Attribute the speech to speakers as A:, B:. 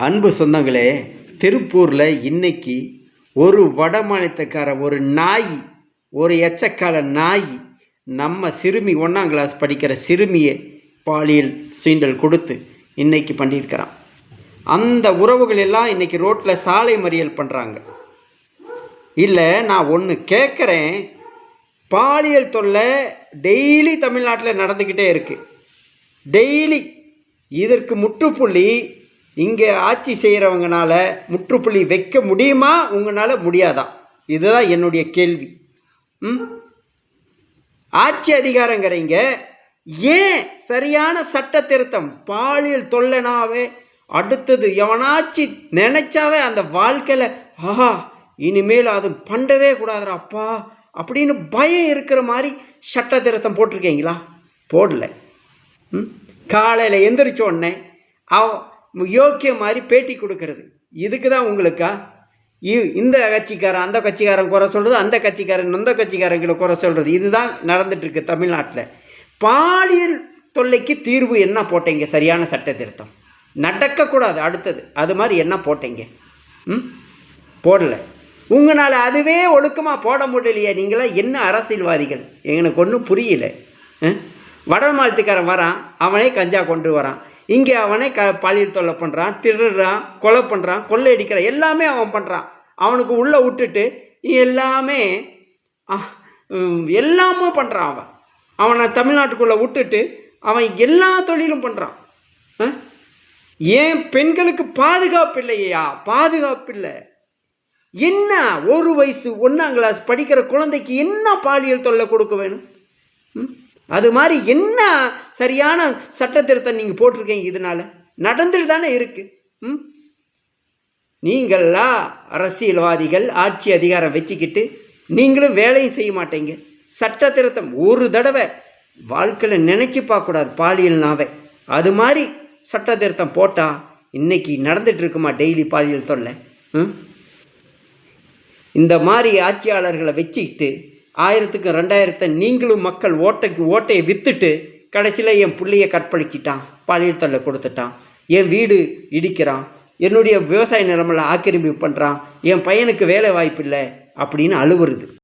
A: அன்பு சொந்தங்களே திருப்பூரில் இன்னைக்கு ஒரு வட மாநிலத்துக்கார ஒரு நாய் ஒரு எச்சக்கால நாய் நம்ம சிறுமி ஒன்றாம் கிளாஸ் படிக்கிற சிறுமியை பாலியல் சீண்டல் கொடுத்து இன்னைக்கு பண்ணியிருக்கிறான். அந்த உறவுகள் எல்லாம் இன்னைக்கு ரோட்டில் சாலை மறியல் பண்ணுறாங்க இல்லை நான் ஒன்று கேட்குறேன் பாலியல் தொல்லை டெய்லி தமிழ்நாட்டில் நடந்துக்கிட்டே இருக்குது டெய்லி. இதற்கு முற்றுப்புள்ளி இங்கே ஆட்சி செய்கிறவங்கனால முற்றுப்புள்ளி வைக்க முடியுமா? உங்களால் முடியாதா? இதுதான் என்னுடைய கேள்வி. ம்? ஆட்சி அதிகாரங்கிறீங்க. ஏன் சரியான சட்ட திருத்தம்? பாலியல் தொல்லைனாவே அடுத்தது எவனாச்சு நினைச்சாவே அந்த வாழ்க்கையில் ஆஹா இனிமேல் அது பண்ணவே கூடாதுரா அப்பா அப்படின்னு பயம் இருக்கிற மாதிரி சட்ட திருத்தம் போட்டிருக்கீங்களா? போடல. ம்? காலையில் எந்திரிச்ச உடனே அவ யோக்கிய மாதிரி பேட்டி கொடுக்கறது. இதுக்கு தான் உங்களுக்கா? இ- இந்த கட்சிக்காரன் அந்த கட்சிக்காரன் குறை சொல்கிறது அந்த கட்சிக்காரன் இந்த கட்சிக்காரங்களை குறை சொல்கிறது இதுதான் நடந்துட்டுருக்கு தமிழ்நாட்டில். பாலியல் தொல்லைக்கு தீர்வு என்ன போட்டீங்க? சரியான சட்ட திருத்தம். நடக்கக்கூடாது அடுத்தது. அது மாதிரி என்ன போட்டீங்க? ம்? போடல. உங்களால் அதுவே ஒழுக்கமாக போட முடியலையே. நீங்களாம் என்ன அரசியல்வாதிகள்? எனக்கு ஒன்றும் புரியல. வட மாநிலத்துக்காரன் வரான். அவனே கஞ்சா கொண்டு வரான். இங்கே அவனே க பாலியல் தொல்லை பண்ணுறான் திருடுறான் கொலை பண்ணுறான் கொள்ளை அடிக்கிறான் எல்லாமே அவன் பண்ணுறான் அவனுக்கு உள்ளே விட்டுட்டு எல்லாமே எல்லாமே பண்ணுறான் அவன். அவனை தமிழ்நாட்டுக்குள்ளே விட்டுட்டு அவன் எல்லா தொழிலும் பண்ணுறான் ஏன் பெண்களுக்கு பாதுகாப்பு இல்லையா? பாதுகாப்பு இல்லை. என்ன? ஒரு வயசு ஒன்றாம் கிளாஸ் படிக்கிற குழந்தைக்கு என்ன பாலியல் தொல்லை கொடுக்க வேணும்? அது மாதிரி என்ன சரியான சட்ட திருத்தம் நீங்கள் போட்டிருக்கீங்க இதனால்? நடந்துட்டு தானே இருக்குது ம்? நீங்களா அரசியல்வாதிகள் ஆட்சி அதிகாரம் வச்சுக்கிட்டு நீங்களும் வேலையும் செய்ய மாட்டீங்க. சட்ட திருத்தம் ஒரு தடவை வாழ்க்கையில் நினச்சி பார்க்கக்கூடாது பாலியல்னாவே அது மாதிரி சட்ட திருத்தம் போட்டால் இன்றைக்கி நடந்துட்டு இருக்குமா டெய்லி பாலியல் தொல்லை. ம்? இந்த மாதிரி ஆட்சியாளர்களை வச்சுக்கிட்டு ஆயிரத்துக்கு ரெண்டாயிரத்தை நீங்களும் மக்கள் ஓட்டைக்கு ஓட்டையை விற்றுட்டு கடைசியில் என் பிள்ளைய கற்பழிச்சிட்டான். பாலியல் தொல்லை கொடுத்துட்டான். என் வீடு இடிக்கிறான். என்னுடைய விவசாய நிலமெல்லாம் ஆக்கிரமிப்பு பண்ணுறான் என் பையனுக்கு வேலை வாய்ப்பு இல்லை அப்படின்னு அழுவுறது.